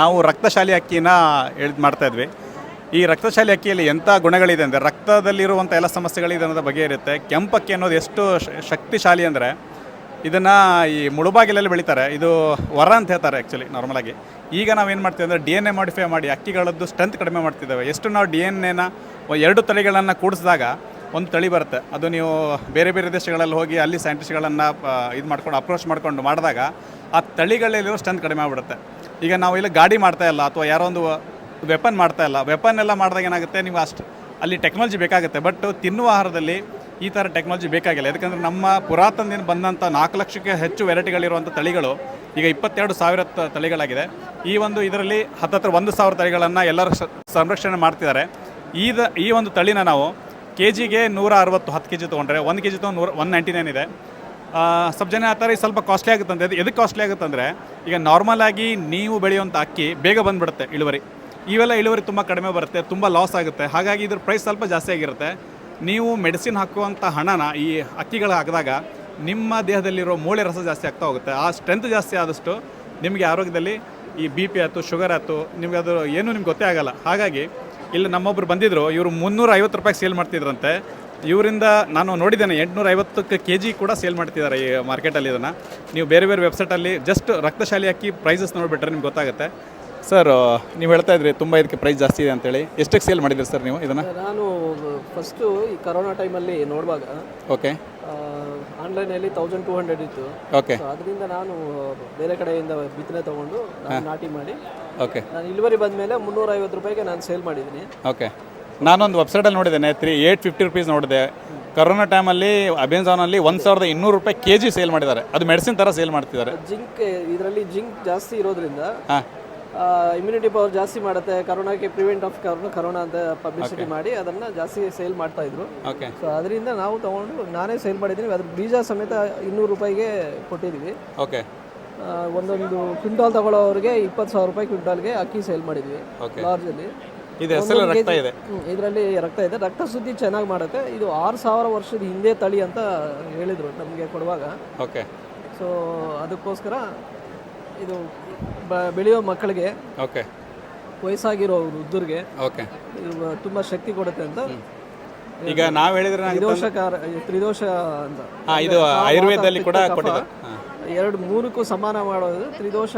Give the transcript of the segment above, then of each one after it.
ನಾವು ರಕ್ತಶಾಲಿ ಅಕ್ಕಿನ ಮಾಡ್ತಾ ಇದ್ವಿ. ಈ ರಕ್ತಶಾಲಿ ಅಕ್ಕಿಯಲ್ಲಿ ಎಂಥ ಗುಣಗಳಿದೆ ಅಂದರೆ ರಕ್ತದಲ್ಲಿರುವಂಥ ಎಲ್ಲ ಸಮಸ್ಯೆಗಳಿದೆ ಅನ್ನೋದ್ರ ಬಗ್ಗೆ ಇರುತ್ತೆ. ಕೆಂಪಕ್ಕಿ ಅನ್ನೋದು ಎಷ್ಟು ಶಕ್ತಿಶಾಲಿ ಅಂದರೆ ಇದನ್ನು ಈ ಮುಳುಬಾಗಿಲಲ್ಲಿ ಬೆಳೀತಾರೆ. ಇದು ವರ ಅಂತ ಹೇಳ್ತಾರೆ ಆ್ಯಕ್ಚುಲಿ ನಾರ್ಮಲಾಗಿ ಈಗ ನಾವು ಏನು ಮಾಡ್ತೀವಿ ಅಂದರೆ ಡಿ ಎನ್ ಎ ಮಾಡಿಫೈ ಮಾಡಿ ಅಕ್ಕಿಗಳದ್ದು ಸ್ಟ್ರೆಂತ್ ಕಡಿಮೆ ಮಾಡ್ತಿದ್ದೇವೆ. ಎಷ್ಟು ನಾವು ಡಿ ಎನ್ ಎನ ಎರಡು ತಳಿಗಳನ್ನು ಕೂಡಿಸಿದಾಗ ಒಂದು ತಳಿ ಬರುತ್ತೆ. ಅದು ನೀವು ಬೇರೆ ಬೇರೆ ದೇಶಗಳಲ್ಲಿ ಹೋಗಿ ಅಲ್ಲಿ ಸೈಂಟಿಸ್ಟ್ಗಳನ್ನು ಇದು ಮಾಡ್ಕೊಂಡು ಅಪ್ರೋಚ್ ಮಾಡ್ಕೊಂಡು ಮಾಡಿದಾಗ ಆ ತಳಿಗಳಲ್ಲಿರೋ ಸ್ಟ್ರೆಂತ್ ಕಡಿಮೆ ಆಗ್ಬಿಡುತ್ತೆ. ಈಗ ನಾವು ಇಲ್ಲಿ ಗಾಡಿ ಮಾಡ್ತಾ ಇಲ್ಲ ಅಥವಾ ಯಾರೋ ಒಂದು ವೆಪನ್ ಮಾಡ್ತಾ ಇಲ್ಲ. ವೆಪನ್ ಎಲ್ಲ ಮಾಡಿದಾಗ ಏನಾಗುತ್ತೆ? ನೀವು ಅಷ್ಟು ಅಲ್ಲಿ ಟೆಕ್ನಾಲಜಿ ಬೇಕಾಗುತ್ತೆ. ಬಟ್ ತಿನ್ನುವ ಆಹಾರದಲ್ಲಿ ಈ ಥರ ಟೆಕ್ನಾಲಜಿ ಬೇಕಾಗಿಲ್ಲ. ಯಾಕಂದರೆ ನಮ್ಮ ಪುರಾತನದಿಂದ ಬಂದಂಥ ನಾಲ್ಕು ಲಕ್ಷಕ್ಕೆ ಹೆಚ್ಚು ವೆರೈಟಿಗಳಿರುವಂಥ ತಳಿಗಳು ಈಗ ಇಪ್ಪತ್ತೆರಡು ಸಾವಿರ ತಳಿಗಳಾಗಿದೆ. ಈ ಒಂದು ಇದರಲ್ಲಿ ಹತ್ತತ್ರ ಒಂದು ಸಾವಿರ ತಳಿಗಳನ್ನು ಎಲ್ಲರೂ ಸಂರಕ್ಷಣೆ ಮಾಡ್ತಿದ್ದಾರೆ. ಈದ ಈ ಒಂದು ತಳಿನ ನಾವು ಕೆ ಜಿಗೆ ನೂರ ಅರವತ್ತು ಹತ್ತು ಕೆ ಜಿ ತೊಗೊಂಡ್ರೆ, ಒಂದು ಕೆ ಜಿ ತೊಗೊಂಡು ನೂರ ಒನ್ ನೈಂಟಿ ನೈನ್ ಇದೆ. ಸ್ವಲ್ಪ ಜನ ಆ ಥರ ಸ್ವಲ್ಪ ಕಾಸ್ಟ್ಲಿ ಆಗುತ್ತೆ ಅದು ಎದಕ್ಕೆ ಕಾಸ್ಟ್ಲಿ ಆಗುತ್ತೆ ಅಂದರೆ ಈಗ ನಾರ್ಮಲ್ ಆಗಿ ನೀವು ಬೆಳೆಯುವಂಥ ಅಕ್ಕಿ ಬೇಗ ಬಂದುಬಿಡುತ್ತೆ ಇಳುವರಿ. ಇವೆಲ್ಲ ಇಳುವರಿ ತುಂಬ ಕಡಿಮೆ ಬರುತ್ತೆ, ತುಂಬ ಲಾಸ್ ಆಗುತ್ತೆ. ಹಾಗಾಗಿ ಇದ್ರ ಪ್ರೈಸ್ ಸ್ವಲ್ಪ ಜಾಸ್ತಿ ಆಗಿರುತ್ತೆ. ನೀವು ಮೆಡಿಸಿನ್ ಹಾಕುವಂಥ ಹಣನ ಈ ಅಕ್ಕಿಗಳು ಹಾಕಿದಾಗ ನಿಮ್ಮ ದೇಹದಲ್ಲಿರೋ ಮೂಳೆ ರಸ ಜಾಸ್ತಿ ಆಗ್ತಾ ಹೋಗುತ್ತೆ. ಆ ಸ್ಟ್ರೆಂತ್ ಜಾಸ್ತಿ ಆದಷ್ಟು ನಿಮಗೆ ಆರೋಗ್ಯದಲ್ಲಿ ಈ ಬಿ ಪಿ ಆಯಿತು ಶುಗರ್ ಆಯಿತು, ನಿಮಗೆ ಅದು ಏನೂ ನಿಮ್ಗೆ ಗೊತ್ತೇ ಆಗಲ್ಲ. ಹಾಗಾಗಿ ಇಲ್ಲಿ ನಮ್ಮೊಬ್ರು ಬಂದಿದ್ರು, ಇವರು ಮುನ್ನೂರ ಐವತ್ತು ರೂಪಾಯಿ ಸೇಲ್ ಮಾಡ್ತಿದ್ರಂತೆ. ಇವರಿಂದ ನಾನು ನೋಡಿದ್ದೇನೆ ಎಂಟುನೂರ ಐವತ್ತಕ್ಕೆ ಕೆ ಜಿ ಕೂಡ ಸೇಲ್ ಮಾಡ್ತಿದ್ದಾರೆ ಈ ಮಾರ್ಕೆಟಲ್ಲಿ ಇದನ್ನು. ನೀವು ಬೇರೆ ಬೇರೆ ವೆಬ್ಸೈಟಲ್ಲಿ ಜಸ್ಟ್ ರಕ್ತಶಾಲಿ ಅಕ್ಕಿ ಪ್ರೈಸಸ್ ನೋಡಿಬಿಟ್ರೆ ನಿಮ್ಗೆ ಗೊತ್ತಾಗುತ್ತೆ. ಸರ್ ನೀವು ಹೇಳ್ತಾ ಇದ್ರಿ ತುಂಬ ಇದಕ್ಕೆ ಪ್ರೈಸ್ ಜಾಸ್ತಿ ಇದೆ ಅಂತೇಳಿ. ಎಷ್ಟಕ್ಕೆ ಸೇಲ್ ಮಾಡಿದ್ರಿ ಸರ್ ನೀವು ಇದನ್ನು? ನಾನು ಫಸ್ಟು ಈ ಕರೋನಾ ಟೈಮಲ್ಲಿ ನೋಡುವಾಗ ಓಕೆ ಆನ್ಲೈನಲ್ಲಿ ತೌಸಂಡ್ ಟೂ ಹಂಡ್ರೆಡ್ ಇತ್ತು. ಓಕೆ ಅದರಿಂದ ನಾನು ಬೇರೆ ಕಡೆಯಿಂದ ಬಿತ್ತನೆ ತೊಗೊಂಡು ನಾಟಿ ಮಾಡಿ ಓಕೆ ನಾನು ಇಳುವರಿ ಬಂದ ಮೇಲೆ ಮುನ್ನೂರ ಐವತ್ತು ರೂಪಾಯಿಗೆ ನಾನು ಸೇಲ್ ಮಾಡಿದ್ದೀನಿ. ಓಕೆ ನಾನೊಂದು ವೆಬ್ಸೈಟಲ್ಲಿ ನೋಡಿದ್ದೇನೆ ತ್ರೀ ಏಯ್ಟ್ ಫಿಫ್ಟಿ ರುಪೀಸ್ ನೋಡಿದೆ. ಕರೋನಾ ಟೈಮಲ್ಲಿ ಅಮೆಝಾನಲ್ಲಿ ಒಂದು ಸಾವಿರದ ಇನ್ನೂರು ರೂಪಾಯಿ ಕೆ ಜಿ ಸೇಲ್ ಮಾಡಿದ್ದಾರೆ. ಅದು ಮೆಡಿಸಿನ್ ಥರ ಸೇಲ್ ಮಾಡ್ತಿದ್ದಾರೆ. ಜಿಂಕ್ ಇದರಲ್ಲಿ ಜಿಂಕ್ ಜಾಸ್ತಿ ಇರೋದ್ರಿಂದ ಇಮ್ಯುನಿಟಿ ಪವರ್ ಜಾಸ್ತಿ ಮಾಡುತ್ತೆ. ಕರೋನಾಗೆ ಪ್ರಿವೆಂಟ್ ಆಫ್ ಕರೋನಾ ಕರೋನಾ ಅಂತ ಪಬ್ಲಿಸಿಟಿ ಮಾಡಿ ಅದನ್ನು ಜಾಸ್ತಿ ಸೇಲ್ ಮಾಡ್ತಾ ಇದ್ರು. ಓಕೆ ಸೊ ಅದರಿಂದ ನಾವು ತಗೊಂಡು ನಾನೇ ಸೇಲ್ ಮಾಡಿದ್ದೀನಿ. ಅದ್ರ ಬೀಜ ಸಮೇತ ಇನ್ನೂರು ರೂಪಾಯಿಗೆ ಕೊಟ್ಟಿದ್ದೀವಿ ಓಕೆ ಒಂದೊಂದು ಕ್ವಿಂಟಾಲ್ ತಗೊಳ್ಳೋರಿಗೆ ಇಪ್ಪತ್ತು ಸಾವಿರ ರೂಪಾಯಿ ಕ್ವಿಂಟಾಲ್ಗೆ ಅಕ್ಕಿ ಸೇಲ್ ಮಾಡಿದ್ವಿ. ಲಾರ್ಜಲ್ಲಿ ಇದು ಹೆಸರು ರಕ್ತ ಇದೆ. ಇದರಲ್ಲಿ ರಕ್ತ ಇದೆ. ರಕ್ತ ಸುದ್ದಿ ಚೆನ್ನಾಗಿ ಮಾಡುತ್ತೆ. ಇದು ಆರು ಸಾವಿರ ವರ್ಷದ ಹಿಂದೆ ತಳಿ ಅಂತ ಹೇಳಿದರು ನಮಗೆ ಕೊಡುವಾಗ. ಓಕೆ. ಸೊ ಅದಕ್ಕೋಸ್ಕರ ಇದು ಬೆಳೆಯೋ ಮಕ್ಕಳಿಗೆ ಓಕೆ. ವಯಸ್ಸಾಗಿರೋ ವೃದ್ಧರಿಗೆ ಓಕೆ. ಇದು ತುಂಬ ಶಕ್ತಿ ಕೊಡುತ್ತೆ ಅಂತ ಈಗ ನಾವು ಹೇಳಿದ್ರೆ ತ್ರಿದೋಷ ತ್ರಿದೋಷಕಾರ ತ್ರಿದೋಷ ಅಂತ. ಇದು ಆಯುರ್ವೇದದಲ್ಲಿ ಕೂಡ ಕೊಟ್ಟಿದ್ದಾರೆ ಎರಡು ಮೂರಕ್ಕೂ ಸಮಾನ ಮಾಡೋದು ತ್ರಿದೋಷ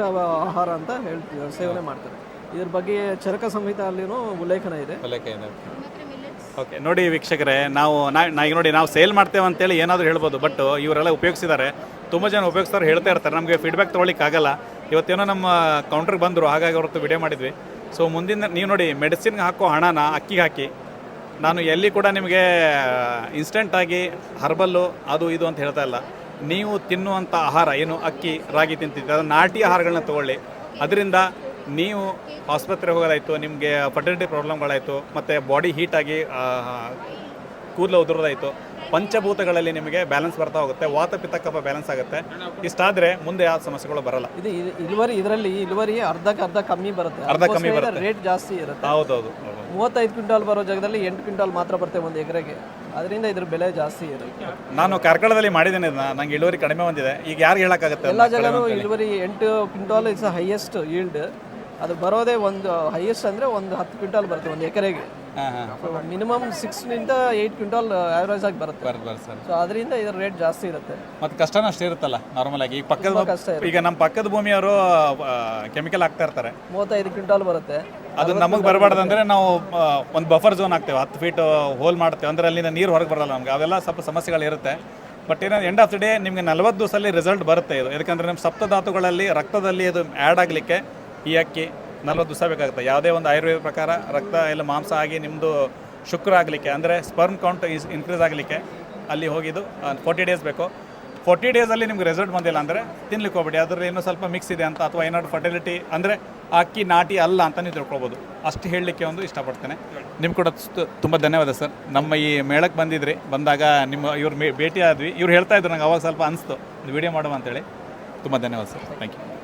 ಆಹಾರ ಅಂತ ಹೇಳ್ತೀವಿ ಸೇವನೆ ಮಾಡ್ತಾರೆ. ಇದ್ರ ಬಗ್ಗೆ ಚರಕ ಸಂಹಿತೆಯಲ್ಲಿನೂ ಉಲ್ಲೇಖನ ಇದೆ. ಓಕೆ ನೋಡಿ ವೀಕ್ಷಕರೇ ನಾವು ನಾ ನಾ ಈಗ ನೋಡಿ ನಾವು ಸೇಲ್ ಮಾಡ್ತೇವೆ ಅಂತೇಳಿ ಏನಾದರೂ ಹೇಳ್ಬೋದು ಬಟ್ ಇವರೆಲ್ಲ ಉಪಯೋಗಿಸಿದ್ದಾರೆ. ತುಂಬ ಜನ ಉಪಯೋಗಿಸ್ತಾರೆ ಹೇಳ್ತಾ ಇರ್ತಾರೆ. ನಮಗೆ ಫೀಡ್ಬ್ಯಾಕ್ ತೊಗೊಳಿಕ್ಕೆ ಆಗಲ್ಲ. ಇವತ್ತೇನೋ ನಮ್ಮ ಕೌಂಟ್ರಿಗೆ ಬಂದರು ಹಾಗಾಗಿ ಅವ್ರದ್ದು ವಿಡಿಯೋ ಮಾಡಿದ್ವಿ. ಸೊ ಮುಂದಿನ ನೀವು ನೋಡಿ ಮೆಡಿಸಿನ್ಗೆ ಹಾಕೋ ಹಣನ ಅಕ್ಕಿಗೆ ಹಾಕಿ. ನಾನು ಎಲ್ಲಿ ಕೂಡ ನಿಮಗೆ ಇನ್ಸ್ಟೆಂಟಾಗಿ ಹರ್ಬಲ್ಲು ಅದು ಇದು ಅಂತ ಹೇಳ್ತಾ ಇಲ್ಲ. ನೀವು ತಿನ್ನುವಂಥ ಆಹಾರ ಏನು ಅಕ್ಕಿ ರಾಗಿ ತಿಂತಿದ್ದೆ ಅದು ನಾಟಿ ಆಹಾರಗಳನ್ನ ತೊಗೊಳ್ಳಿ. ಅದರಿಂದ ನೀವು ಆಸ್ಪತ್ರೆಗೆ ಹೋಗೋದಾಯಿತು ನಿಮಗೆ ಫರ್ಟಿಲಿಟಿ ಪ್ರಾಬ್ಲಮ್ಗಳಾಯಿತು ಮತ್ತು ಬಾಡಿ ಹೀಟಾಗಿ ಕೂದಲು ಉದುರೋದಾಯಿತು ಪಂಚಭೂತಗಳಲ್ಲಿ ನಿಮಗೆ ಬ್ಯಾಲೆನ್ಸ್ ಬರ್ತಾ ಹೋಗುತ್ತೆ ವಾತ ಪಿತ್ತ ಕಫ ಬ್ಯಾಲೆನ್ಸ್ ಆಗುತ್ತೆ. ಇಷ್ಟಾದರೆ ಮುಂದೆ ಯಾವ ಸಮಸ್ಯೆಗಳು ಬರಲ್ಲ. ಇದು ಇಳುವರಿ ಇದರಲ್ಲಿ ಇಳುವರಿ ಅರ್ಧಕ್ಕೆ ಅರ್ಧ ಕಮ್ಮಿ ಬರುತ್ತೆ. ಅರ್ಧ ಕಮ್ಮಿ ಬರುತ್ತೆ. ರೇಟ್ ಜಾಸ್ತಿ ಇರುತ್ತೆ. ಹೌದೌದು. ಮೂವತ್ತೈದು ಕ್ವಿಂಟಾಲ್ ಬರೋ ಜಾಗದಲ್ಲಿ ಎಂಟು ಕ್ವಿಂಟಾಲ್ ಮಾತ್ರ ಬರುತ್ತೆ ಒಂದು ಎಕರೆಗೆ. ಅದರಿಂದ ಇದ್ರ ಬೆಲೆ ಜಾಸ್ತಿ ಇರುತ್ತೆ. ನಾನು ಕಾರ್ಕಳದಲ್ಲಿ ಮಾಡಿದ್ದೇನೆ ಇದನ್ನ ನಂಗೆ ಇಳುವರಿ ಕಡಿಮೆ ಬಂದಿದೆ. ಈಗ ಯಾರು ಹೇಳಕ್ಕಾಗುತ್ತೆ? ಎಲ್ಲ ಜಾಗನೂ ಇಳುವರಿ ಎಂಟು ಕ್ವಿಂಟಾಲ್ ಇಸ್ ಹೈಯೆಸ್ಟ್ ಈಲ್ಡ್ ಅದು ಬರೋದೇ ಒಂದು ಹೈಯೆಸ್ಟ್ ಅಂದರೆ ಒಂದು ಹತ್ತು ಕ್ವಿಂಟಾಲ್ ಬರುತ್ತೆ ಒಂದು ಎಕರೆಗೆ. ಮಿನಿಮಮ್ ಸಿಕ್ಸ್ನಿಂದ ಏಯ್ಟ್ ಕ್ವಿಂಟಾಲ್ ಆವ್ರೇಜ್ ಆಗಿ ಬರುತ್ತೆ. ಸರ್. ಸೊ ಅದರಿಂದ ಇದರ ರೇಟ್ ಜಾಸ್ತಿ ಇರುತ್ತೆ. ಮತ್ತು ಕಷ್ಟನೂ ಅಷ್ಟೇ ಇರುತ್ತಲ್ಲ ನಾರ್ಮಲ್ ಆಗಿ. ಈಗ ಪಕ್ಕದ ಕಷ್ಟ ಇರುತ್ತೆ. ಈಗ ನಮ್ಮ ಪಕ್ಕದ ಭೂಮಿಯವರು ಕೆಮಿಕಲ್ ಹಾಕ್ತಾ ಇರ್ತಾರೆ. ಮೂವತ್ತೈದು ಕ್ವಿಂಟಾಲ್ ಬರುತ್ತೆ. ಅದು ನಮಗೆ ಬರಬಾರ್ದು ಅಂದರೆ ನಾವು ಒಂದು ಬಫರ್ ಝೋನ್ ಹಾಕ್ತೇವೆ. ಹತ್ತು ಫೀಟ್ ಹೋಲ್ ಮಾಡ್ತೇವೆ. ಅಂದರೆ ಅಲ್ಲಿಂದ ನೀರು ಹೊರಗೆ ಬರಲ್ಲ ನಮ್ಗೆ. ಅವೆಲ್ಲ ಸ್ವಲ್ಪ ಸಮಸ್ಯೆಗಳಿರುತ್ತೆ ಬಟ್ ಏನೋ ಎಂಡ್ ಆಫ್ ದ ಡೇ ನಿಮಗೆ ನಲವತ್ತು ದಿವಸದಲ್ಲಿ ರಿಸಲ್ಟ್ ಬರುತ್ತೆ ಇದು. ಯಾಕಂದರೆ ನಮ್ಮ ಸಪ್ತಧಾತುಗಳಲ್ಲಿ ರಕ್ತದಲ್ಲಿ ಅದು ಆ್ಯಡ್ ಆಗಲಿಕ್ಕೆ ಈ ಅಕ್ಕಿ ನಲ್ವತ್ತು ದಿವಸ ಬೇಕಾಗುತ್ತೆ. ಯಾವುದೇ ಒಂದು ಆಯುರ್ವೇದ ಪ್ರಕಾರ ರಕ್ತ ಎಲ್ಲ ಮಾಂಸ ಆಗಿ ನಿಮ್ಮದು ಶುಕ್ರ ಆಗಲಿಕ್ಕೆ, ಅಂದರೆ ಸ್ಪರ್ಮ್ ಕೌಂಟ್ ಇಸ್ ಇನ್ಕ್ರೀಸ್ ಆಗಲಿಕ್ಕೆ ಅಲ್ಲಿ ಹೋಗಿದ್ದು ಫೋರ್ಟಿ ಡೇಸ್ ಬೇಕು. ಫೋರ್ಟಿ ಡೇಸಲ್ಲಿ ನಿಮ್ಗೆ ರಿಸಲ್ಟ್ ಬಂದಿಲ್ಲ ಅಂದರೆ ತಿನ್ಲಿಕ್ಕೆ ಹೋಗ್ಬೇಡಿ. ಅದರಲ್ಲಿ ಏನೋ ಸ್ವಲ್ಪ ಮಿಕ್ಸ್ ಇದೆ ಅಂತ ಅಥವಾ ಏನಾದ್ರು ಫರ್ಟಿಲಿಟಿ ಅಂದರೆ ಅಕ್ಕಿ ನಾಟಿ ಅಲ್ಲ ಅಂತ ನೀವು ತಿಳ್ಕೊಬೋದು ಅಷ್ಟು ಹೇಳಲಿಕ್ಕೆ ಒಂದು ಇಷ್ಟಪಡ್ತೇನೆ. ನಿಮ್ಗೆ ಕೂಡ ತುಂಬ ಧನ್ಯವಾದ ಸರ್. ನಮ್ಮ ಈ ಮೇಳಕ್ಕೆ ಬಂದಿದ್ರಿ, ಬಂದಾಗ ನಿಮ್ಮ, ಇವ್ರು ಮೇ ಭೇಟಿ ಆದ್ವಿ ಇವ್ರು ಹೇಳ್ತಾ ಇದ್ರು ನಂಗೆ ಅವಾಗ ಸ್ವಲ್ಪ ಅನಿಸ್ತು. ಒಂದು ವಿಡಿಯೋ ಮಾಡುವ ಅಂತೇಳಿ. ತುಂಬ ಧನ್ಯವಾದ ಸರ್. Thank you